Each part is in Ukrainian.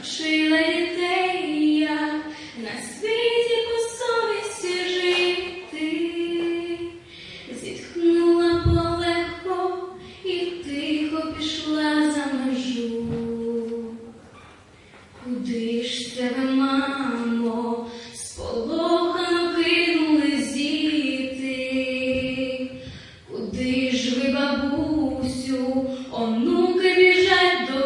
навчила дітей, як на світі ж ви, мамо, сполохано кинули зіти? Куди ж ви, бабусю, онуки біжать до?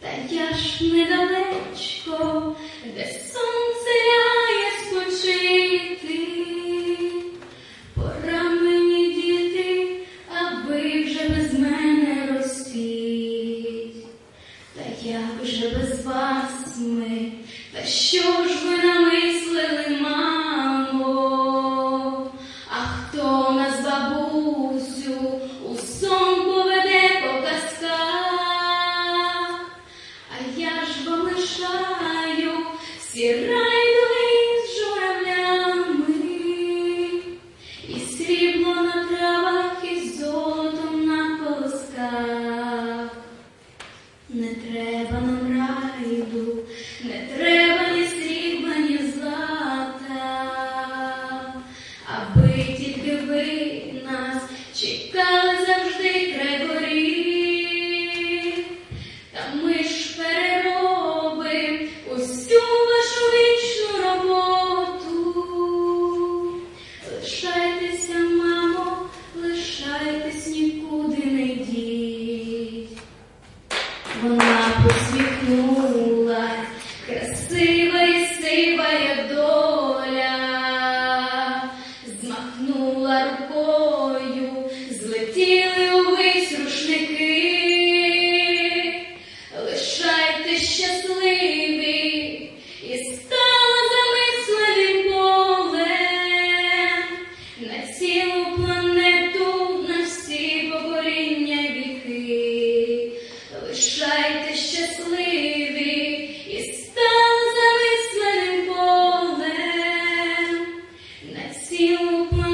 Та я ж недалечко, де сонце що ж ви намислили, мамо? А хто нас, бабусю, у сон поведе по казках? А я ж вам лишаю всі райдуги з журавлями, і срібло на травах, і золотом на колосках. Не треба you.